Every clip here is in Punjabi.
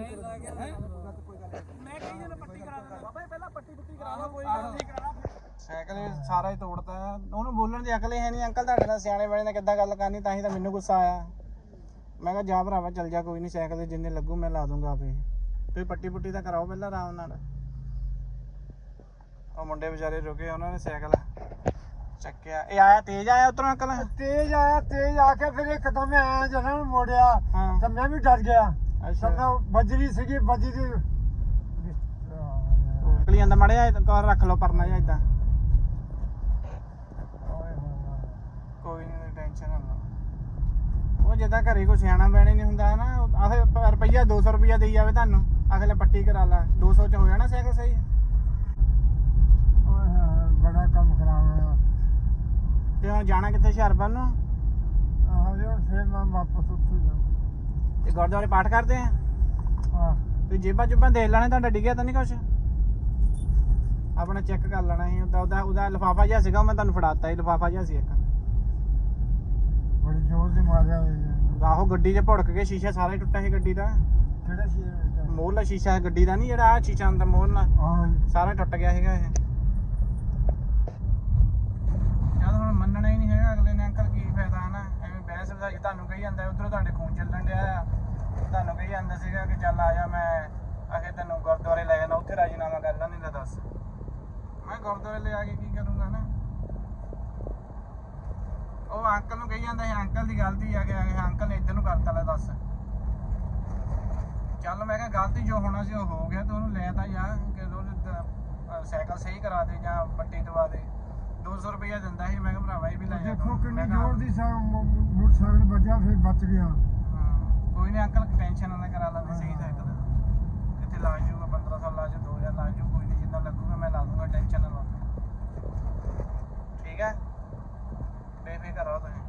ਮੈਂ ਕਹੀ ਜਨ ਪੱਟੀ ਕਰਾ ਦਿੰਦਾ। ਬਾਬਾ ਪਹਿਲਾਂ ਪੱਟੀ ਪੁੱਟੀ ਕਰਾ ਲਓ ਕੋਈ ਗੱਲ ਨਹੀਂ ਕਰਾਣਾ ਸਾਈਕਲ ਇਹ ਸਾਰਾ ਹੀ ਤੋੜਤਾ। ਉਹਨੂੰ ਬੋਲਣ ਦੀ ਅਕਲ ਹੀ ਹੈ ਨਹੀਂ। ਅੰਕਲ ਤੁਹਾਡੇ ਨਾਲ ਸਿਆਣੇ ਬਣੇ ਨੇ ਕਿੱਦਾਂ ਗੱਲ ਕਰਨੀ ਤਾਂ ਹੀ ਤਾਂ ਮੈਨੂੰ ਗੁੱਸਾ ਆਇਆ। ਮੈਂ ਕਿਹਾ ਜਾ ਭਰਾਵਾ ਚੱਲ ਜਾ ਕੋਈ ਨਹੀਂ ਸਾਈਕਲ ਦੇ ਜਿੰਨੇ ਲੱਗੂ ਮੈਂ ਲਾ ਦੂੰਗਾ ਆਪੇ। ਤੁਸੀਂ ਪੱਟੀ ਪੁੱਟੀ ਤਾਂ ਕਰਾਓ ਪਹਿਲਾਂ ਆਰਾਮ ਨਾਲ। ਉਹ ਮੁੰਡੇ ਵਿਚਾਰੇ ਰੁਕੇ ਉਹਨਾਂ ਨੇ ਸਾਈਕਲ ਚੱਕਿਆ। ਇਹ ਆਇਆ ਤੇਜ਼ ਆਇਆ ਉਤਰੋਂ ਅੰਕਲ? ਤੇਜ਼ ਆਇਆ ਤੇਜ਼ ਆ ਕੇ ਫਿਰ ਇੱਕਦਮ ਆਇਆ ਜਦੋਂ ਨੂੰ ਮੋੜਿਆ ਤਾਂ ਮੈਂ ਵੀ ਡਰ ਗਿਆ। ਅੱਛਾ। ਸਭ ਤੋਂ ਬਜਰੀ ਸੀਗੀ ਬਜਰੀ ਨਿਕਲੀ ਜਾਂਦਾ ਮੜਿਆ ਕਾਰ ਰੱਖ ਲਓ ਪਰਨਾ ਜਾਂ ਇਦਾਂ ਕੋਈ ਨਹੀਂ ਟੈਨਸ਼ਨ ਨਾ ਲਓ। ਉਹ ਜਿੱਦਾਂ ਘਰੇ ਕੋਈ ਸਿਆਣਾ ਬੈਣੇ ਨਹੀਂ ਹੁੰਦਾ ਨਾ ਆਹੇ ਰੁਪਈਆ 200 ਰੁਪਈਆ ਦੇਈ ਜਾਵੇ ਤੁਹਾਨੂੰ ਅਗਲੇ ਪੱਟੀ ਕਰਾ ਲਾ 200 ਚ ਹੋ ਜਾਣਾ ਸਾਈਕਲ ਸਹੀ। ਬੜਾ ਕੰਮ ਖਰਾਬ ਹੋਇਆ। ਤੇ ਹੁਣ ਜਾਣਾ ਕਿੱਥੇ ਹੁਸ਼ਿਆਰਪੁਰ ਨੂੰ? ਆਹ ਜੀ ਹੁਣ ਫਿਰ ਮੈਂ ਵਾਪਸ ਉੱਥੇ ਜਾ ਤੇ ਗੁਰਦੁਆਰੇ ਪਾਠ ਕਰਦੇ ਆ? ਆਹ ਤੇ ਜੇਬਾਂ ਜੁਬਾਂ ਦੇਖ ਲੈਣੇ ਤੁਹਾਡਾ ਡਿੱਗਿਆ ਤਾਂ ਨਹੀਂ ਕੁਛ? ਆਪਣਾ ਚੈੱਕ ਕਰ ਲੈਣਾ ਸੀ ਉਹਦਾ ਉਹਦਾ ਉਹਦਾ ਲਿਫਾਫਾ ਜਿਹਾ ਸੀਗਾ ਉਹ ਮੈਂ ਤੁਹਾਨੂੰ ਫੜਾਤਾ ਸੀ ਲਿਫਾਫਾ ਜਿਹਾ ਸੀ ਇੱਕ। ਬੜੀ ਜ਼ੋਰ ਦੀ ਮਾਰਿਆ ਹੋਇਆ ਆਹੋ ਗੱਡੀ 'ਚ ਭੁੜਕ ਕੇ ਸ਼ੀਸ਼ਾ ਸਾਰਾ ਹੀ ਟੁੱਟਾ ਸੀ ਗੱਡੀ ਦਾ। ਕਿਹੜਾ ਸੀ ਮੋਹਰਲਾ ਸ਼ੀਸ਼ਾ ਗੱਡੀ ਦਾ ਨਹੀਂ ਜਿਹੜਾ ਆ ਸ਼ੀਸ਼ਾ ਅੰਦਰ ਮੋਹਰਲਾ ਜੀ। ਸਾਰਾ ਟੁੱਟ ਗਿਆ ਹੈਗਾ ਇਹ। ਜਦ ਹੁਣ ਮੰਨਣਾ ਹੀ ਨਹੀਂ ਹੈਗਾ ਅਗਲੇ ਨੇ ਅੰਕਲ ਕੀ ਫਾਇਦਾ ਹਨਾ ਤੁਹਾਨੂੰ ਕਹੀ ਜਾਂਦਾ ਉਧਰੋਂ ਤੁਹਾਡੇ ਖੂਨ ਚੱਲਣ ਡਿਆ ਆ। ਤੁਹਾਨੂੰ ਕਹੀ ਜਾਂਦਾ ਸੀਗਾ ਕਿ ਚੱਲ ਆ ਜਾ ਮੈਂ, ਅਖੇ ਤੈਨੂੰ ਗੁਰਦੁਆਰੇ ਲੈ ਜਾਣਾ, ਉੱਥੇ ਰਾਜੀਨਾਮਾ ਕਰ ਲਾਂ ਲੈ ਦੱਸ। ਮੈਂ ਗੁਰਦੁਆਰੇ ਲੈ ਆ ਕੇ ਕੀ ਕਰੂੰਗਾ ਨਾ? ਉਹ ਅੰਕਲ ਨੂੰ ਕਹੀ ਜਾਂਦਾ ਸੀ, ਅੰਕਲ ਦੀ ਗਲਤੀ ਆ ਕਿ ਅੰਕਲ ਨੇ ਇਧਰ ਨੂੰ ਕਰਤਾ ਲੈ ਦੱਸ। ਚੱਲ ਮੈਂ ਕਿਹਾ ਗਲਤੀ ਜੋ ਹੋਣਾ ਸੀ ਉਹ ਹੋ ਗਿਆ, ਤੇ ਉਹਨੂੰ ਲੈ ਤਾਂ ਜਾ, ਕਿ ਸਾਈਕਲ ਸਹੀ ਕਰਾ ਦੇ ਜਾਂ ਪੱਟੀ ਦਵਾ ਦੇ। 200 ਰੁਪਇਆ ਦਿੰਦਾ ਸੀ ਮੈਂ ਕਿਹਾ ਭਰਾਵਾ ਇਹ ਵੀ ਲੈ ਜਾ ਦੇਖੋ ਤੂੰ। ਕਿੰਨੀ ਮੈਂ ਕਿਹਾ, ਜ਼ੋਰ ਦੀ ਸਾ ਮੋਟਰਸਾਈਕਲ ਵੱਜਾ ਫਿਰ ਬਚ ਗਿਆ। ਹਾਂ, ਕੋਈ ਨਹੀਂ ਅੰਕਲ ਟੈਨਸ਼ਨ ਨਾ ਕਰਾ ਲੈਂਦੇ ਸਹੀ ਸਾਈਕਲ। ਕਿੱਥੇ ਲਾ ਜੂਗਾ 1500 ਲਾ ਜੂ 2000 ਲਾ ਜੂ ਕੋਈ ਨਹੀਂ ਜਿੰਨਾ ਲੱਗੂਗਾ ਮੈਂ ਲਾ ਦੂੰਗਾ ਟੈਨਸ਼ਨ ਨਾ ਲਓ। ਠੀਕ ਹੈ? ਬੇਫਿਕਰ ਰਹੋ ਤੁਸੀਂ।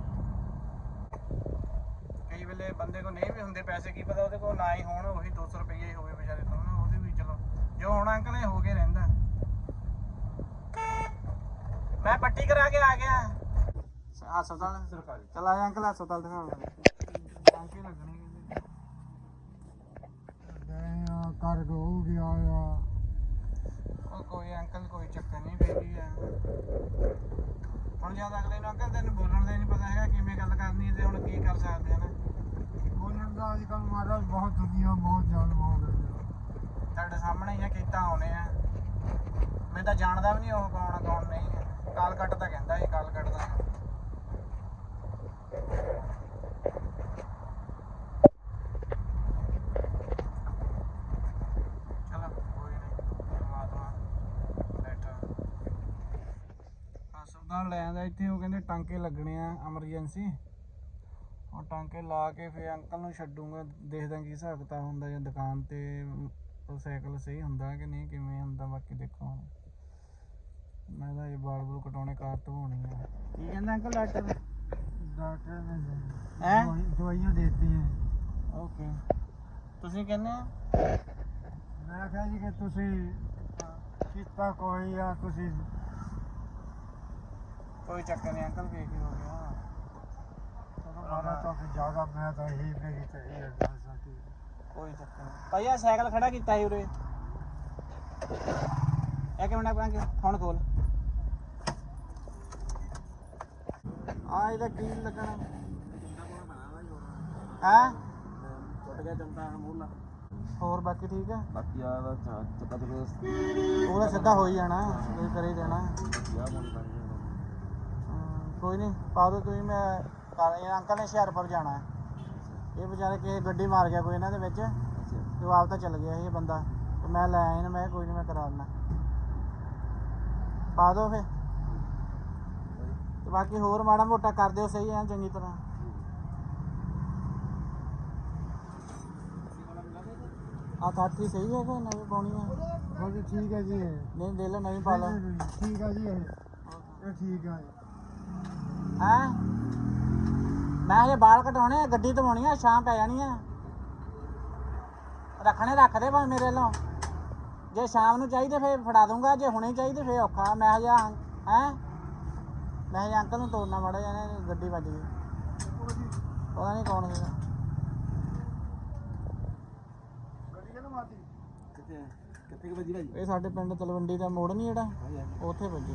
ਕਈ ਵੇਲੇ ਬੰਦੇ ਕੋ ਨਹੀਂ ਵੀ ਹੁੰਦੇ ਪੈਸੇ ਕੀ ਪਤਾ ਉਹਦੇ ਕੋਲ ਨਾ ਹੀ ਹੋਣ ਉਹੀ 200 ਰੁਪਏ ਹੀ ਹੋਵੇ ਵਿਚਾਰੇ ਤੋਂ ਨਾ ਉਹਦੇ ਵੀ ਚਲੋ। ਜੋ ਹੋਣਾ ਅੰਕਲ ਇਹ ਹੋ ਕੇ ਰਹਿੰਦਾ। ਮੈਂ ਪੱਟੀ ਕਰਾ ਕੇ ਆ ਗਿਆ। ਹਸਪਤਾਲ? ਸਰਕਾਰੀ। ਚਲ ਆਇਆ ਅੰਕਲ ਹਸਪਤਾਲ ਦਿਖਾਉਣਾ ਟਾਂਕੇ ਲੱਗਣੇ ਕਹਿੰਦੇ ਕਰ ਹੋ ਗਿਆ ਆ। ਕੋਈ ਅੰਕਲ ਕੋਈ ਚੱਕਰ ਨਹੀਂ ਫੇਰ ਵੀ ਆ। ਹੁਣ ਜਦ ਅਗਲੇ ਨੂੰ ਅੰਕਲ ਤੈਨੂੰ ਬੋਲਣ ਦਾ ਨਹੀਂ ਪਤਾ ਹੈਗਾ ਕਿਵੇਂ ਗੱਲ ਕਰਨੀ ਹੈ ਤੇ ਹੁਣ ਕੀ ਕਰ ਸਕਦੇ ਆ ਨਾ। ਬੋਲਣ ਦਾ ਅੱਜ ਕੱਲ੍ਹ ਮਹਾਰਾਜ ਬਹੁਤ ਦੁਨੀਆ ਬਹੁਤ ਜ਼ਾਲਮ ਹੋ ਗਈ ਤੁਹਾਡੇ ਸਾਹਮਣੇ ਹੀ ਆ ਕੀਤਾ ਆਉਣੇ ਆ। ਮੈਂ ਤਾਂ ਜਾਣਦਾ ਵੀ ਨਹੀਂ ਉਹ ਕੌਣ ਕੌਣ ਨਹੀਂ ਕਾਲ ਕੱਟ ਕਹਿੰਦਾ ਸੀ, ਕਾਲ ਕੱਟ ਦਾ ਲੈ ਆਂਦਾ, ਇੱਥੇ ਉਹ ਕਹਿੰਦੇ ਟਾਂਕੇ ਲੱਗਣੇ ਆ, ਐਮਰਜੈਂਸੀ। ਉਹ ਟਾਂਕੇ ਲਾ ਕੇ ਫਿਰ ਅੰਕਲ ਨੂੰ ਛੱਡੂਗਾ, ਦੇਖਦਾ ਕੀ ਹਿਸਾਬ ਕਿਤਾਬ ਹੁੰਦਾ ਜਾਂ ਦੁਕਾਨ ਤੇ ਸਾਈਕਲ ਸਹੀ ਹੁੰਦਾ ਕਿ ਨਹੀਂ, ਕਿਵੇਂ ਹੁੰਦਾ, ਬਾਕੀ ਦੇਖੋ ਮੈਂ ਤਾਂ ਇਹ ਬਾਲ ਬੂਲ ਕਟਾਉਣੇ ਕਾਰ ਧਵਾਉਣੀ ਆ। ਕੀ ਕਹਿੰਦਾ ਅੰਕਲ ਡਾਕਟਰ? ਡਾਕਟਰ ਨੇ ਹੈਂ? ਦਵਾਈ- ਦਵਾਈਆਂ ਦੇਤੀ ਹੈ ਓਕੇ। ਤੁਸੀਂ ਕਹਿੰਦੇ ਮੈਂ ਕਿਹਾ ਜੀ ਕਿ ਤੁਸੀਂ ਕੀਤਾ ਕੋਈ ਆ ਤੁਸੀਂ ਕੋਈ ਚੱਕਰ ਨਹੀਂ ਅੰਕਲ ਕੀ ਹੋ ਗਿਆ ਤਾਂ ਜ਼ਿਆਦਾ ਮੈਂ ਤਾਂ ਇਹੀ ਮੇਰੀ ਤਾਂ ਇਹ ਅਰਦਾਸ ਆ ਕਿ ਕੋਈ ਚੱਕਰ ਨਹੀਂ। ਭਾਈ ਆ ਸਾਈਕਲ ਖੜਾ ਕੀਤਾ ਸੀ ਉਰੇ। ਇੱਕ ਮਿੰਟ ਆਪਣਾ ਹੁਣ ਖੋਲ। ਆ ਇਹਦਾ ਕੀ ਲੱਗਣਾ? ਹਾਂ? ਟੁੱਟ ਗਿਆ ਚਮਟਾ ਮੂਲਾ ਹੋਰ ਬਾਕੀ ਠੀਕ ਹੈ ਬਾਕੀ ਆ? ਦਾ ਚੱਕਾ ਤੇ ਉਹਦਾ ਸਿੱਧਾ ਹੋ ਹੀ ਜਾਣਾ, ਕੋਈ ਕਰੇ ਦੇਣਾ। ਯਾ ਬਣ ਬਣ ਕੋਈ ਨਹੀਂ, ਪਾ ਦਿਓ ਤੁਸੀਂ, ਮੈਂ ਕਰ ਇਹ ਅੰਕਲ ਨੇ ਹੁਸ਼ਿਆਰਪੁਰ ਜਾਣਾ ਹੈ। ਇਹ ਵਿਚਾਰੇ ਕਿਸੇ ਗੱਡੀ ਮਾਰ ਗਿਆ ਕੋਈ ਇਹਨਾਂ ਦੇ ਵਿੱਚ, ਤੇ ਉਹ ਆਪ ਤਾਂ ਚੱਲ ਗਿਆ ਸੀ ਇਹ ਬੰਦਾ। ਤੇ ਮੈਂ ਲੈ ਆਇਆ ਨਾ ਮੈਂ ਕੋਈ ਨਹੀਂ, ਮੈਂ ਕਰਾ ਦਿੰਦਾ। ਪਾ ਦਿਓ ਫੇ ਬਾਕੀ ਹੋਰ ਮਾੜਾ ਮੋਟਾ ਕਰ ਦਿਓ ਸਹੀ ਐ ਚੰਗੀ ਤਰ੍ਹਾਂ। ਆ ਕਾਠੀ ਸਹੀ ਹੈ ਕਿ ਨਵੀਂ ਪਾਉਣੀ ਹੈ? ਹਾਂਜੀ ਠੀਕ ਹੈ ਜੀ। ਇਹ। ਨਹੀਂ ਦੇ ਲੈ ਨਵੀਂ ਪਾ ਲੈ। ਠੀਕ ਹੈ ਜੀ ਇਹ। ਇਹ ਠੀਕ ਹੈ ਹੈਂ? ਮੈਂ ਹਜੇ ਬਾਲ ਕਟਾਉਣੇ ਆ ਗੱਡੀ ਧਵਾਉਣੀ ਆ ਸ਼ਾਮ ਪੈ ਜਾਣੀ ਆ। ਰੱਖਣੇ ਰੱਖ ਦੇ ਭਾਵੇਂ ਮੇਰੇ ਵੱਲੋਂ। ਜੇ ਸ਼ਾਮ ਨੂੰ ਚਾਹੀਦੇ ਫੇਰ ਫੜਾ ਦੂੰਗਾ ਜੇ ਹੁਣੇ ਚਾਹੀਦੇ ਫੇਰ ਔਖਾ। ਮੈਂ ਹਜੇ ਹੈਂ? ਮੈਂ ਹਜੇ ਅੰਕਲ ਨੂੰ ਤੋੜਨਾ ਮੜਾ ਜਾਣੇ ਗੱਡੀ ਵੱਜ ਗਈ। ਪਤਾ ਨਹੀਂ ਕੌਣ ਸੀਗਾ। ਮਾਤੀ ਕਿੱਥੇ ਕਿੱਥੇ ਕਿ ਵੱਜੀ ਭਾਜੀ? ਇਹ ਸਾਡੇ ਪਿੰਡ ਤਲਵੰਡੀ ਦਾ ਮੋੜ ਨਹੀਂ ਜਿਹੜਾ ਉੱਥੇ ਵੱਜੀ।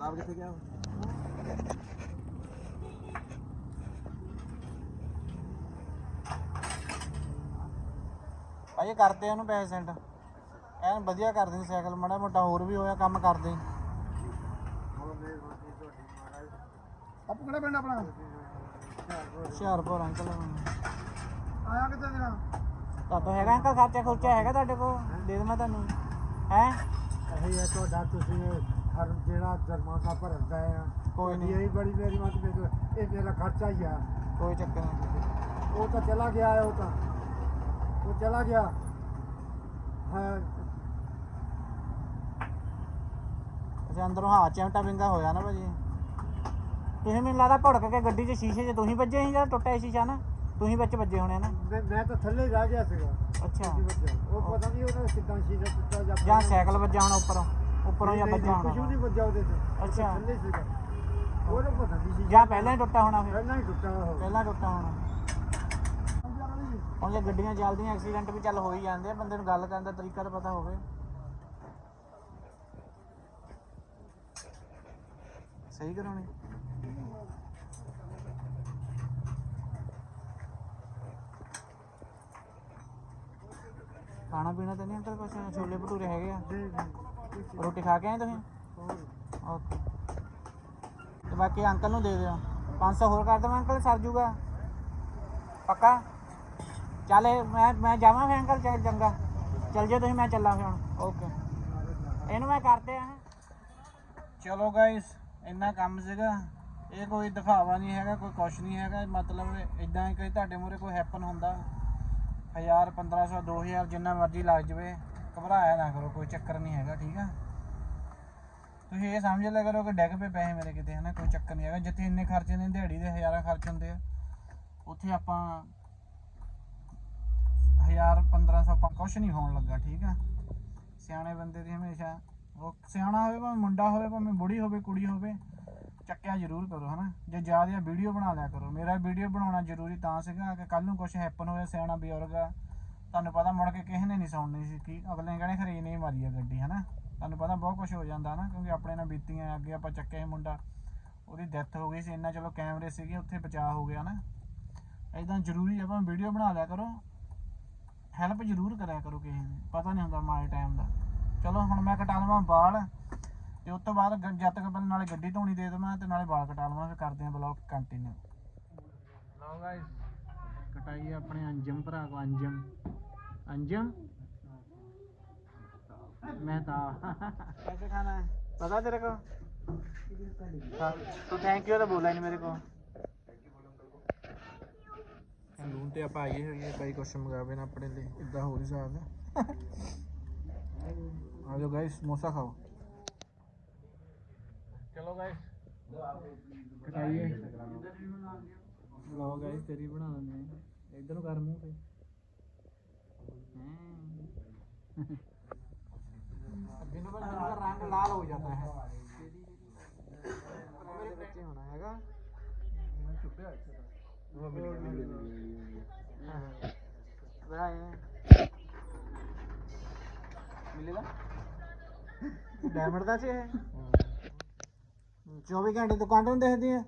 ਆਪ ਕਿੱਥੇ ਗਿਆ ਭਾਈ ਕਰਦੇ ਉਹਨੂੰ ਪੈਸੇ ਸੈਂਡ। ਐਨ ਵਧੀਆ ਕਰ ਦੇਣ ਸਾਈਕਲ ਮਾੜਾ ਮੋਟਾ ਹੋਰ ਵੀ ਹੋਇਆ ਕੰਮ ਕਰਦੇ। ਆਪੂ ਕਿਹੜਾ ਪਿੰਡ ਆਪਣਾ? ਹੁਸ਼ਿਆਰਪੁਰ ਅੰਕਲ ਆਇਆ ਕਿੱਥੇ ਦਿਨਾਂ ਤੁਹਾਡਾ ਹੈਗਾ ਅੰਕਲ ਖਰਚਾ ਖੁਰਚਾ ਹੈਗਾ ਤੁਹਾਡੇ ਕੋਲ? ਦੇ ਦੇਵਾਂ ਤੁਹਾਨੂੰ? ਹੈ? ਇਹ ਹੈ ਤੁਹਾਡਾ ਤੁਸੀਂ ਹਰ ਜਿਹੜਾ ਜੁਰਮਾਨਾ ਭਰਦਾ ਆ ਕੋਈ ਨਹੀਂ। ਇਹ ਬੜੀ ਮੇਰੀ ਮਤ ਮੇਰੇ ਇਹ ਮੇਰਾ ਖਰਚਾ ਹੀ ਆ। ਕੋਈ ਚੱਕਰ ਨਹੀਂ। ਉਹ ਤਾਂ ਚਲਾ ਗਿਆ ਉਹ ਤਾਂ। ਉਹ ਚਲਾ ਗਿਆ। ਹਾਂ। ਅੱਛਾ ਅੰਦਰੋਂ ਹਾਂ ਚਿਮਟਾ ਵਿੰਗਾ ਹੋਇਆ ਨਾ ਭਾਜੀ। ਤੁਸੀਂ ਮੈਨੂੰ ਲੱਗਦਾ ਭੜਕ ਕੇ ਗੱਡੀ 'ਚ ਸ਼ੀਸ਼ੇ 'ਚ ਤੁਸੀਂ ਵੱਜੇ ਸੀ ਜਿਹੜਾ ਟੁੱਟਿਆ ਸ਼ੀਸ਼ਾ ਨਾ ਤੁਸੀਂ ਵਿੱਚ ਵੱਜੇ ਹੋਣੇ ਨਾ? ਮੈਂ ਮੈਂ ਤਾਂ ਥੱਲੇ ਰਹਿ ਗਿਆ ਸੀਗਾ। ਅੱਛਾ। ਵੱਜਿਆ? ਉਹ ਪਤਾ ਨਹੀਂ ਉਹਦਾ ਕਿੱਦਾਂ ਸ਼ੀਸ਼ਾ ਟੁੱਟਾ ਜਾਂ ਜਾਂ ਸਾਈਕਲ ਵੱਜਾ ਹੋਣਾ ਉੱਪਰੋਂ। ਉੱਪਰੋਂ ਜਾਂ ਵੱਜਾ ਕੁਝ ਹੋਣਾ। ਨਹੀਂ ਵੱਜਾ ਉਹਦੇ ਤੇ ਅੱਛਾ। ਥੱਲੇ ਸੀਗਾ। ਉਹਨੂੰ ਪਤਾ ਨਹੀਂ ਸੀ। ਜਾਂ ਪਹਿਲਾਂ ਹੀ ਟੁੱਟਾ ਹੋਣਾ ਫਿਰ। ਪਹਿਲਾਂ ਹੀ ਟੁੱਟਾ ਉਹ ਪਹਿਲਾਂ ਟੁੱਟਾ ਹੋਣਾ। ਹੁਣ ਜੇ ਗੱਡੀਆਂ ਚੱਲਦੀਆਂ ਐਕਸੀਡੈਂਟ ਵੀ ਚੱਲ ਹੋ ਹੀ ਜਾਂਦੇ ਆ ਬੰਦੇ ਨੂੰ ਗੱਲ ਕਰਨ ਦਾ ਤਰੀਕਾ ਤਾਂ ਪਤਾ ਹੋਵੇ। ਸਹੀ ਕਰਾਉਣੀ। ਖਾਣਾ ਪੀਣਾ ਤਾਂ ਨਹੀਂ ਅੰਕਲ ਕੁਛ? ਛੋਲੇ ਭਟੂਰੇ ਹੈਗੇ ਆ। ਰੋਟੀ ਖਾ ਕੇ ਆਏ ਤੁਸੀਂ? ਓਕੇ। ਤੇ ਬਾਕੀ ਅੰਕਲ ਨੂੰ ਦੇ ਦਿਓ। 500 ਹੋਰ ਕਰ ਦੇਵਾਂ ਅੰਕਲ ਸਰ ਜੂਗਾ। ਪੱਕਾ? ਚੱਲ ਇਹ ਮੈਂ ਮੈਂ ਜਾਵਾਂ ਫਿਰ ਅੰਕਲ ਚੱਲ ਚੰਗਾ। ਚੱਲ ਜੇ ਤੁਸੀਂ ਮੈਂ ਚੱਲਾਂ ਫਿਰ ਹੁਣ। ਓਕੇ। ਇਹਨੂੰ ਮੈਂ ਕਰਦੇ ਆ। ਚਲੋ ਗਾਇਸ ਇੰਨਾ ਕੰਮ ਸੀਗਾ। ਇਹ ਕੋਈ ਦਿਖਾਵਾ ਨਹੀਂ ਹੈਗਾ ਕੋਈ ਕੁਛ ਨਹੀਂ ਹੈਗਾ। ਮਤਲਬ ਇਦਾਂ ਹੀ ਕੋਈ ਤੁਹਾਡੇ ਮੂਹਰੇ ਕੋਈ ਹੈਪਨ ਹੁੰਦਾ। 1000 1500 2000 ਜਿੰਨਾ ਮਰਜ਼ੀ ਲੱਗ ਜਵੇ, ਘਬਰਾਇਆ ਨਾ ਕਰੋ, ਕੋਈ ਚੱਕਰ ਨਹੀਂ ਹੈਗਾ, ਠੀਕ ਆ? ਤੁਸੀਂ ਇਹ ਸਮਝ ਲਿਆ ਕਰੋ ਕਿ ਡੈਗ ਪੇ ਪੈਸੇ ਮੇਰੇ ਕਿਤੇ, ਹਨਾ? ਕੋਈ ਚੱਕਰ ਨਹੀਂ ਹੈਗਾ, ਜਿੱਥੇ ਇੰਨੇ ਖਰਚੇ ਨੇ, ਦਿਹਾੜੀ ਦੇ ਹਜ਼ਾਰਾਂ ਖਰਚ ਹੁੰਦੇ ਆ। ਉੱਥੇ ਆਪਾਂ 1000 1500 ਆਪਾਂ ਕੁਛ ਨਹੀਂ ਹੋਣ ਲੱਗਾ, ਠੀਕ ਆ? ਸਿਆਣੇ ਬੰਦੇ ਦੀ ਹਮੇਸ਼ਾ, ਉਹ ਸਿਆਣਾ ਹੋਵੇ ਭਾਵੇਂ ਮੁੰਡਾ ਹੋਵੇ, ਭਾਵੇਂ ਬੁੜੀ ਹੋਵੇ, ਕੁੜੀ ਹੋਵੇ ਚੱਕਿਆ ਜ਼ਰੂਰ ਕਰੋ, ਹਨਾ? ਜੇ ਜ਼ਿਆਦਾ ਵੀਡੀਓ ਬਣਾ ਲਿਆ ਕਰੋ। ਮੇਰਾ ਵੀਡੀਓ ਬਣਾਉਣਾ ਜ਼ਰੂਰੀ ਤਾਂ ਸੀਗਾ ਕਿ ਕੱਲ ਨੂੰ ਕੁਝ ਹੈਪਨ ਹੋਇਆ ਸਿਆਣਾ ਬਜ਼ੁਰਗ ਆ ਤੁਹਾਨੂੰ ਪਤਾ ਮੁੜ ਕੇ ਕਿਸੇ ਨੇ ਨਹੀਂ ਸੁਣਨੀ ਸੀ ਕਿ ਅਗਲੇ ਨੇ ਕਹਿਣੇ ਖਰੇ ਨਹੀਂ ਮਾਰੀ ਆ ਗੱਡੀ, ਹਨਾ? ਤੁਹਾਨੂੰ ਪਤਾ ਬਹੁਤ ਕੁਝ ਹੋ ਜਾਂਦਾ ਨਾ ਕਿਉਂਕਿ ਆਪਣੇ ਨਾਲ ਬੀਤੀਆਂ, ਅੱਗੇ ਆਪਾਂ ਚੱਕਿਆ ਮੁੰਡਾ, ਉਹਦੀ ਡੈਥ ਹੋ ਗਈ ਸੀ, ਇੰਨਾ ਚਲੋ ਕੈਮਰੇ ਸੀਗੇ, ਉੱਥੇ ਬਚਾਅ ਹੋ ਗਿਆ ਨਾ ਐਦਾਂ ਜ਼ਰੂਰੀ ਆਪਾਂ ਵੀਡੀਓ ਬਣਾ ਲਿਆ ਕਰੋ। ਹੈਲਪ ਜ਼ਰੂਰ ਕਰਿਆ ਕਰੋ ਕਿਸੇ ਦੀ ਪਤਾ ਨਹੀਂ ਹੁੰਦਾ ਮਾੜੇ ਟਾਈਮ ਦਾ। ਚਲੋ, ਹੁਣ ਮੈਂ ਕਟਾ ਲਵਾਂ ਵਾਲ ਤੇ ਉਸ ਤੋਂ ਬਾਅਦ ਗ- ਜਦ ਤੱਕ ਪਹਿਲਾਂ ਨਾਲੇ ਗੱਡੀ ਧੋਣੀ ਦੇ ਦੇਵਾਂ ਤੇ ਨਾਲੇ ਵਾਲ ਕਟਾ ਲਵਾਂ ਫਿਰ ਕਰਦੇ ਆਂ ਬਲੌਗ ਕੰਟੀਨਿਊ ਲਓ ਗਾਇਸ ਕਟਾਈਏ ਆਪਣੇ ਅੰਜਮ ਭਰਾ ਕੋ ਅੰਜਮ ਅੰਜਮ मैं था कैसे खाना है पता तेरे को हाँ, तो थैंक यू तो बोला ही नहीं मेरे को ਸਲੂਨ ਤੇ ਆਪਾਂ ਆਏ ਹੋਈਏ ਕਈ ਕੁਛ ਮੰਗਾਵੇ ਨਾ ਆਪਣੇ ਲਈ ਇਦਾਂ ਹੋ ਨਹੀਂ ਸਕਦਾ ਆ ਜਾਓ ਗਾਇਸ ਸਮੋਸਾ ਖਾਓ ਚਲੋ ਗਾਇਸ ਕਟਾਈਏ ਲਓ ਗਾਇਸ ਤੇਰੀ ਬਣਾ ਦਿੰਦੇ ਆ ਇਧਰ ਨੂੰ ਕਰ ਮੂੰਹ ਤੇ ਹੈਂ। दिन भर दिन का रंग लाल हो जाता है मेरे बच्चे होना हैगा ਮਿਲੇਗਾ ਡਾਇਮੰਡ ਦਾ ਸੀ ਇਹ 24 ਘੰਟੇ ਤੋਂ ਕਾਂਟੋਂ ਦੇਖਦੀ ਹੈ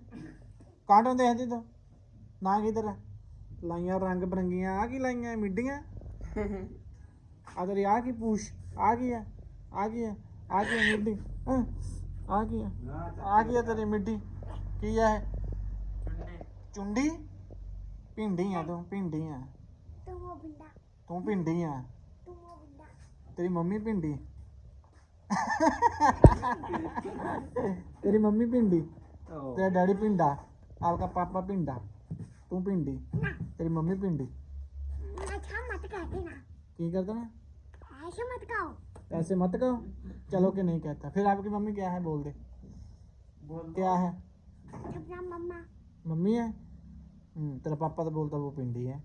ਕਾਂਟੋਂ ਦੇਖਦੀ ਤੂੰ। ਨਾ ਕਿਧਰ। ਲਾਈਆਂ ਰੰਗ ਬਰੰਗੀਆਂ ਆ ਕੀ ਲਾਈਆਂ ਮਿੱਡੀਆਂ? ਆ ਤੇਰੀ ਆ ਕੀ ਪੂਛ? ਆ? ਗਈ ਹੈ ਆ? ਗਈ ਹੈ ਆ ਗਈ ਮਿੱਡੀ? ਹੈਂ? ਆ ਗਈ ਆ? ਗਈ ਹੈ ਤੇਰੀ ਮਿੱਡੀ? ਕੀ ਹੈ ਚੁੰਡੀ? ਭਿੰਡੀ ਆ ਤੂੰ ਭਿੰਡੀ। ਆ ਤੂੰ ਭਿੰਡੀ। ਆ ਤੇਰੀ ਮੰਮੀ ਭਿੰਡੀ। तेरी मम्मी पिंडी तेरा डैडी पिंडा आपका पापा पिंडा तू पिंडी तेरी मम्मी पिंडी। की करता ना ऐसे मत कहो। चलो कि नहीं कहता। फिर आपकी मम्मी क्या है? बोल दे। बोल क्या है? मम्मी। है? हम्म, तेरा पापा तो बोलता वो पिंडी है।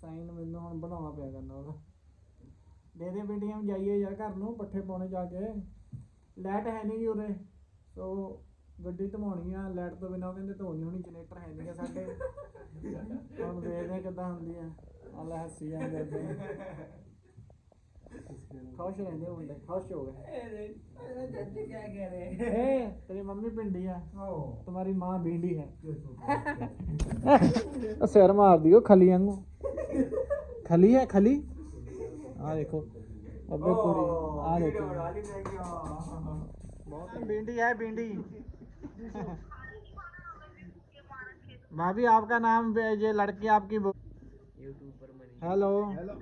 ਸਾਈਨ ਮੈਨੂੰ ਹੁਣ ਬਣਾਉਣਾ ਪਿਆ ਕਰਨਾ ਉਹਦਾ। ਦੇ ਬੇਟੀਆਂ ਜਾਈਏ ਯਾਰ ਘਰ ਨੂੰ, ਪੱਠੇ ਪਾਉਣੇ ਜਾ ਕੇ। ਲਾਈਟ ਹੈ ਨਹੀਂ ਉਰੇ। ਸੋ ਗੱਡੀ ਧਮਾਉਣੀ ਆ ਲਾਈਟ ਤੋਂ ਬਿਨਾਂ ਉਹ ਕਹਿੰਦੇ ਧੋਣੀ ਹੋਣੀ, ਜਨਰੇਟਰ ਹੈ ਨਹੀਂ ਗਾ ਸਾਡੇ। ਹੁਣ ਵੇਖਦੇ ਆ ਕਿੱਦਾਂ ਹੁੰਦੀ ਆ। ਅੱਲਾ ਹੱਸੀ ਜਾਂਦੇ ਅੱਗੇ खुश मुंडे खुश हो गए क्या कह रहे हैं तेरी मम्मी भिंडी है तुम्हारी माँ भिंडी है सिर मार दियो खली खली है खली हाँ देखो आ देखो भिंडी है भिंडी भाभी आपका नाम ये लड़की आपकी हेलो हेलो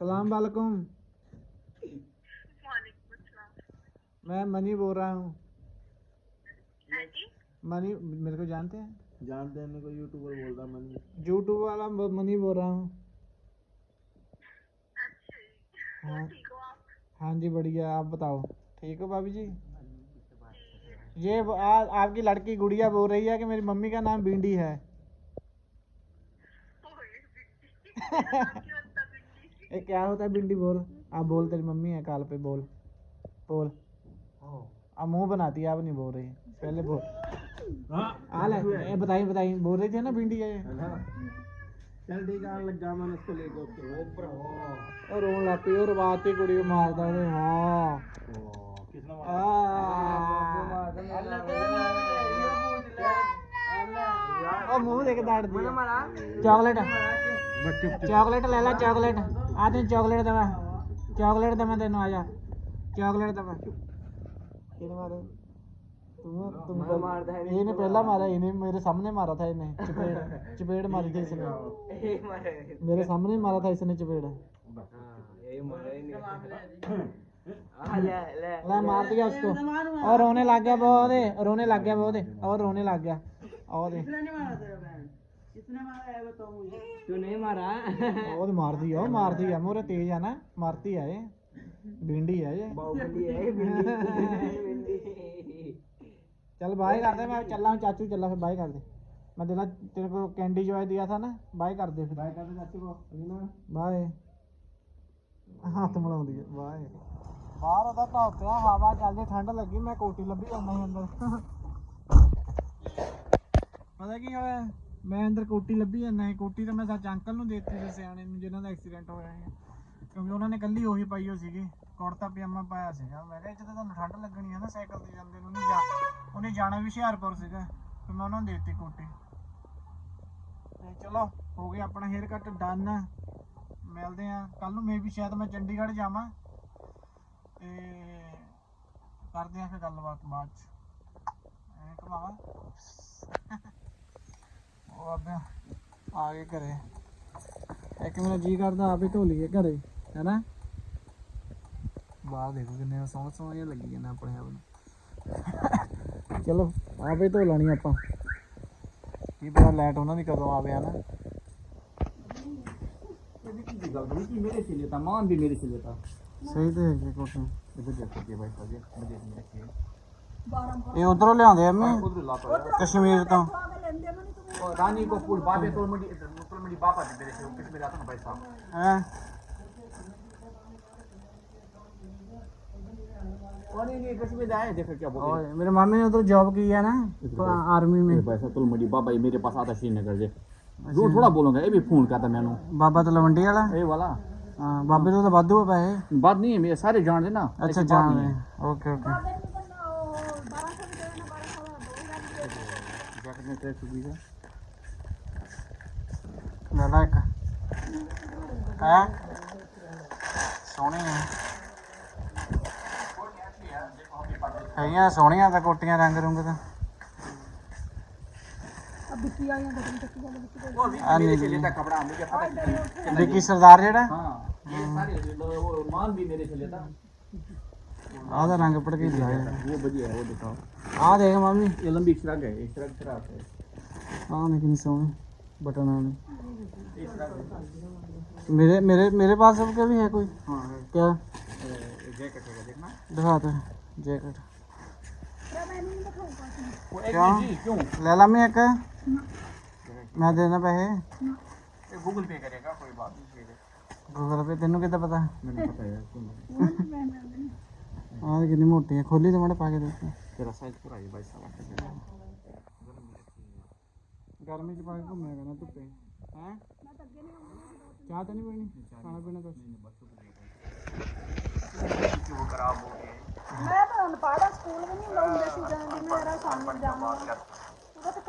सलाम वालेकुम। मैं मनी बोल रहा हूँ। मनी मेरे को जानते हैं? जानते हैं मेरे को यूट्यूबर बोल रहा मनी। यूट्यूब वाला मनी बोल रहा हूँ। हाँ। हाँ जी बढ़िया। आप बताओ। ठीक हो भाभी जी? ये आ, आपकी लड़की गुड़िया बोल रही है कि मेरी मम्मी का नाम भिंडी है। ये क्या होता है भिंडी बोल आप बोल तेरी मम्मी है काल पे बोल बोल अब मुंह बनाती है अब नहीं बोल रही पहले बोल आ ले ये बताइए बताइए बोल रही थी ना भिंडी है ये चल ठीक है लग जा मैं उसको लेके ऊपर ਉਹ ਰੋਣ ਲੱਗ ਪਈ ਉਹ ਰਵਾਤੀ ਕੁੜੀ ਨੂੰ ਮਾਰਦਾ ਉਹਨੇ ਹਾਂ किसने ਉਹ ਮੂੰਹ ਦੇਖ ਦੜਦੀ ਚਾਕਲੇਟ ਚਾਕਲੇਟ ਲੈ ਲੈ ਚਾਕਲੇਟ ਆ ਤੈਨੂੰ ਚਾਕਲੇਟ ਦੇਵਾਂ ਚਾਕਲੇਟ ਦੇਵਾਂ ਤੈਨੂੰ ਆ ਜਾ ਚਾਕਲੇਟ ਦੇਵਾਂ ਕਿਹਨੇ ਮਾਰੇ ਤੂੰ ਤੂੰ ਮਾਰਦਾ ਹੈ ਇਹਨੇ ਪਹਿਲਾਂ ਮਾਰਾ ਇਹਨੇ ਮੇਰੇ ਸਾਹਮਣੇ मारा था ਇਹਨੇ चपेड़ चपेड़ मारी थी इसने मेरे सामने ही मारा था इसने चपेड़ ला मार दिया उसको और रोने लग गया वो दे रोने लग गया वो दे और रोने लग गया और दे तू नहीं मारा ਉਹ ਤੇ ਮਾਰਦੀ ਆ ਉਹ ਮਾਰਦੀ ਆ ਮੋਰੇ ਤੇਜ਼ ਆ ਨਾ ਮਾਰਦੀ ਆ ਇਹ ਬਿੰਡੀ ਆ ਇਹ चल बाय कर दे मैं चल रहा हूँ चाचू चल रहा फिर बाय कर दे मैं दिला तेरे को कैंडी जॉय दिया था ना बाय कर दे फिर बाय कर दे चाचू को रीना ਬਾਏ ਹੱਥ ਮਿਲਾਉਂਦੀ ਹੈ ਬਾਏ ਬਾਹਰ ਉਹਦਾ ਧੌਪਿਆ ਹਵਾ ਚੱਲਦੀ ਠੰਡ ਲੱਗੀ ਮੈਂ ਕੋਟੀ ਲੱਭੀ ਜਾਂਦਾ ਸੀ ਅੰਦਰ ਪਤਾ ਕੀ ਹੋਇਆ ਮੈਂ ਅੰਦਰ ਕੋਟੀ ਲੱਭੀ ਜਾਂਦਾ ਸੀ। ਕੋਟੀ ਤਾਂ ਮੈਂ ਸੱਚ ਅੰਕਲ ਨੂੰ ਦੇਤੀ ਸੀ ਸਿਆਣੇ ਨੂੰ, ਜਿਨ੍ਹਾਂ ਦਾ ਐਕਸੀਡੈਂਟ ਹੋਇਆ ਹੈ ਕਿਉਂਕਿ ਉਹਨਾਂ ਨੇ ਕੱਲੀ ਉਹੀ ਪਾਈ ਹੋ ਸੀਗੀ। ਕੁੜਤਾ ਪਜਾਮਾ ਪਾਇਆ ਸੀਗਾ। ਮੈਂ ਕਿਹਾ ਇੱਥੇ ਤਾਂ ਤੁਹਾਨੂੰ ਠੰਡ ਲੱਗਣੀ ਹੈ ਨਾ ਸਾਈਕਲ ਤੇ ਜਾਂਦੇ ਨੂੰ। ਨਹੀਂ ਜਾ, ਉਹਨੇ ਜਾਣਾ ਵੀ ਹੁਸ਼ਿਆਰਪੁਰ ਸੀਗਾ। ਫਿਰ ਮੈਂ ਉਹਨਾਂ ਨੂੰ ਦੇਤੀ ਕੋਟੀ। ਤੇ ਚਲੋ, ਹੋ ਗਿਆ ਆਪਣਾ ਹੇਅਰ ਕੱਟ ਡਨ ਮਿਲਦੇ ਆ ਕੱਲ ਨੂੰ। ਮੇ ਸ਼ਾਇਦ ਮੈਂ ਚੰਡੀਗੜ੍ਹ ਜਾਵਾਂ। ਤੇ ਕਰਦੇ ਆ ਫਿਰ ਗੱਲਬਾਤ ਬਾਅਦ ਚ। ਐ ਕਮਾਵਾ। ਇੱਕ ਮੇਰਾ ਜੀ ਕਰਦਾ ਆਪੇ ਧੋ ਲਈਏ ਘਰੇ ਹੈਨਾ? ਬਾਹਰ ਦੇਖੋ ਕਿੰਨੇ ਸੋਹਣੇ ਸੋਹਣੇ ਲੱਗੀ ਜਾਂਦੇ ਆਪਣੇ ਆਪ ਨੂੰ। ਚਲੋ ਆਪੇ ਧੋ ਲੈਣੀ ਆਪਾਂ। ਕੀ ਪਤਾ ਲੈਟ ਉਹਨਾਂ ਦੀ ਕਦੋਂ ਆਵੇ ਹਨਾ? ਸਹੀ ਤੇ ਹੈ ਕੁਛ ਇਹ ਉਧਰੋਂ ਲਿਆਉਂਦੇ ਆ ਕਸ਼ਮੀਰ ਤੋਂ। रानी को फूल बाबे तो मुड़ी तो मुड़ी दे मेरे से किसमें जाता ना भाई साहब? हाँ। मेरे मामे ने तो जॉब किया ना तो आर्मी में। पैसा तो बाबा ये मेरे पास आता श्रीनगर से अच्छा। जो थोड़ा बोलूँगा ये भी फ़ोन करता मैंने। बाबा तो लवंडी वाला? ये वाला। हाँ, बाबे तो, तो पैसे नहीं है मेरे सारे जान देना अच्छा जान ओके ओके। ਲੈ ਸੋਹਣੀਆਂ ਤਾਂ ਕੋਟੀਆਂ ਰੰਗ ਰੁੰਗ ਤਾਂ। ਵਿੱਕੀ ਆਈਆਂ ਬਟਨ ਚੱਕੀ ਜਾਂਦੇ ਵਿੱਕੀ ਦੇ ਉਹ ਵੀ ਮੇਰੇ ਛੇਲੇ ਦਾ ਕਪੜਾ ਆਉਂਦੀ ਆਪਾਂ ਤਾਂ ਵਿੱਕੀ ਸਰਦਾਰ ਜਿਹੜਾ? ਹਾਂ ਇਹ ਸਾਰੇ ਉਹ ਮਾਨ ਵੀ ਮੇਰੇ ਛੇਲੇ ਦਾ ਆਹ ਦਾ ਰੰਗ ਪੜਕੇ ਲਿਆ ਉਹ ਵਧੀਆ ਉਹ ਦਿਖਾਓ। ਆਹ ਬਟਨ ਵਾਲੀ ये श्रग है मेरे मेरे मेरे पास अब क्या भी है कोई हाँ है क्या जैकेट है देखना दिखा दो जैकेट वो एक क्या? जी क्यों ले ला मैं एक मैं देना पैसे ये गूगल पे करेगा कोई बात नहीं ठीक है गूगल पे तेनू कितना पता मैंने पता है क्यों ਆਹ ਕਿੰਨੀ ਮੋਟੀ ਹੈ ਖੋਲੀ ਤੇ ਮੜੇ ਪਾ ਕੇ ਦੇਖ तेरा साइज पूरा है भाई साहब ਗਰਮੀ ਚ ਪਾ ਕੇ ਘੁੰਮਿਆ ਕਰਨਾ ਧੁੱਪੇ ਹੈ ਚਾਹ ਤਾਂ ਨਹੀਂ ਪੀਣੀ ਖਾਣਾ ਪੀਣਾ ਕੁਛ वो खराब हो गए ਮੈਂ ਤਾਂ ਅਨਪੜ੍ਹ ਆ, ਸਕੂਲ ਵੀ ਨਹੀਂ ਲਾਉਂਦੇ ਸੀ ਜਾਂਦੀ ਮੇਰਾ ਸਾਹਮਣੇ ਜਾਣਾ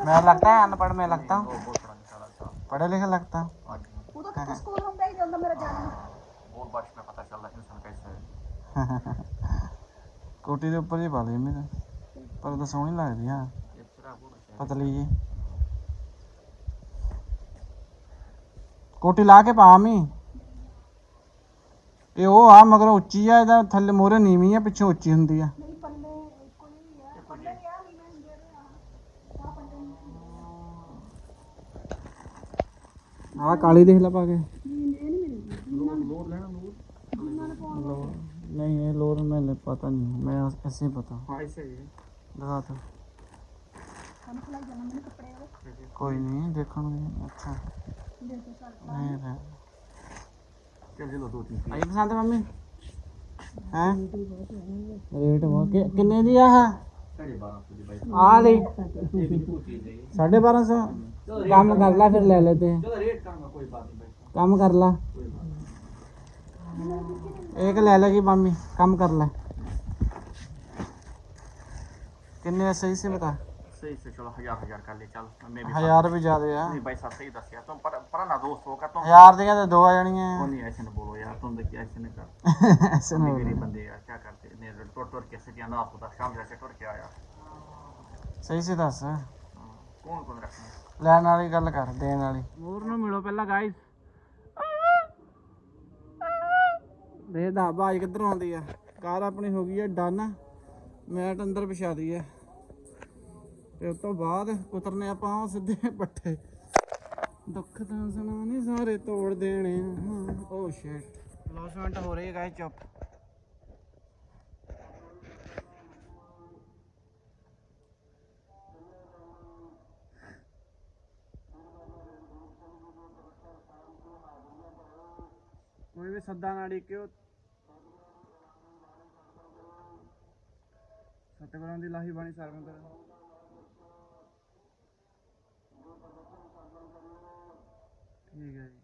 मैं लगता है अनपढ़ मैं लगता हूँ बहुत बड़ा निकाला था पढ़ा लिखा लगता हूँ आज ਉਦੋਂ ਤੱਕ ਸਕੂਲ ਹੁੰਦਾ ਹੀ ਜਾਂਦਾ ਮੇਰਾ ਜਨਮ बहुत बारिश में पता चल रहा है इंसान कैसा ਕੋਟੀ ਲਾ ਕੇ ਪਾਵੀਂ ਇਹ ਉਹ ਆ ਮਗਰ ਉੱਚੀ ਆ ਇਹਦਾ ਥੱਲੇ ਮੋਰੇ ਨੀਵੀਂ ਆ ਪਿੱਛੇ ਉੱਚੀ ਹੁੰਦੀ ਆ। ਆ। ਕਾਲੀ ਦੇਖ ਲੈ ਪਾ ਕੇ। ਨਹੀਂ ਇਹ ਲੋਰ ਮੈਨੂੰ ਪਤਾ ਨਹੀਂ। ਮੈਂ ਐਸੇ ਪਤਾ। ਹਾਂ ਐਸੇ ਹੀ ਦਿਖਾ ਕੋਈ ਨਹੀਂ ਦੇਖਣ ਨੂੰ ਅੱਛਾ। ਕਿੰਨੇ ਦੀ ਆ ਆ ਲਈ 1250 ਕੰਮ ਕਰ ਲਾ ਫਿਰ ਲੈ ਲੈਤੇ हैं। ਕੰਮ ਕਰ ਲਾ। ਇੱਕ ਲੈ ਲੇਗੀ ਮੰਮੀ ਕੰਮ ਕਰ ਲੈ। ਕਿੰਨੇ ਆ, ਸਹੀ ਸੇ ਬਤਾ सही से चलो हजार हजार कर ले चल मैं भी हजार भी ज्यादा है नहीं भाई साहब सही दस यार तुम पर पुराना दोस्त होगा तुम हजार दिया तो दो आ जानी वो है नहीं ऐसे न बोलो यार तुम देखिए ऐसे नहीं कर ऐसे हम ना भी बोलो। गरीब बंदे यार क्या करते नहीं टोर टोर के सिटियां ना होता शाम जैसे टोर के आया ਸਹੀ ਸੇ ਦੱਸ कौन कौन रखना ਲੈਣ ਵਾਲੀ ਗੱਲ ਕਰ ਦੇਣ ਵਾਲੀ ਮੂਰ ਨੂੰ ਮਿਲੋ ਪਹਿਲਾਂ ਗਾਇਸ ਦੇਖਦਾ ਬਾਜ ਕਿੱਧਰੋਂ ਆਉਂਦੀ ਆ ਕਾਰ ਆਪਣੀ ਹੋ ਗਈ ਆ ਡਨ ਮੈਟ ਅੰਦਰ ਵਿਛਾ ਦੀ ਆ ਤੇ ਉਸ ਤੋਂ ਬਾਅਦ ਉਤਰਨੇ ਆਪਾਂ ਉਹ ਸਿੱਧੇ ਪੱਠੇ। ਦੁੱਖ ਤਾਂ ਸੁਣਾ ਨਹੀਂ ਸਾਰੇ ਤੋੜ ਦੇਣੇ ਓ ਸ਼ਿਟ ਲੌਸਮੈਂਟ ਹੋ ਰਹੀ ਹੈ ਗਾਇਸ ਚੁੱਪ। ਕੋਈ ਵੀ ਸੱਦਾ ਨਾ ਡਿੱਕਿਓ। ਸਤਿਗੁਰਾਂ ਦੀ ਲਾਹੀ ਬਾਣੀ ਸਰਵਨ ਠੀਕ ਹੈ ਜੀ।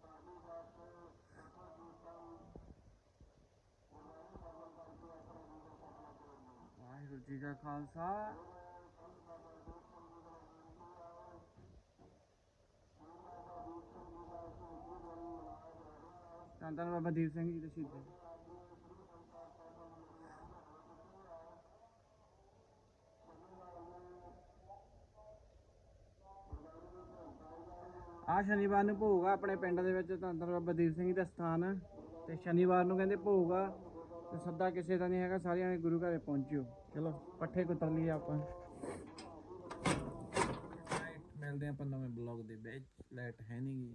ਵਾਹਿਗੁਰੂ ਜੀ ਕਾ ਖਾਲਸਾ। ਧੰਨ ਧੰਨ ਬਾਬਾ ਦੀਪ ਸਿੰਘ ਜੀ ਦੇ ਸ਼ਹੀਦ। ਆ ਸ਼ਨੀਵਾਰ ਨੂੰ ਭੋਗ ਆ ਆਪਣੇ ਪਿੰਡ ਦੇ ਵਿੱਚ ਧੰਨ ਧੰਨ ਬਾਬਾ ਦੀਪ ਸਿੰਘ ਜੀ ਦਾ ਸਥਾਨ ਤੇ ਸ਼ਨੀਵਾਰ ਨੂੰ ਕਹਿੰਦੇ ਭੋਗ ਆ, ਤੇ ਸੱਦਾ ਕਿਸੇ ਦਾ ਨਹੀਂ ਹੈਗਾ, ਸਾਰਿਆਂ ਨੇ ਗੁਰੂ ਘਰੇ ਪਹੁੰਚਿਓ। ਚਲੋ, ਪੱਠੇ ਕੁਤਰ ਲਈਏ ਆਪਾਂ। ਮਿਲਦੇ ਆਪਾਂ ਨਵੇਂ ਬਲੌਗ ਦੇ ਵਿੱਚ। ਲਾਈਟ ਹੈ ਨਹੀਂ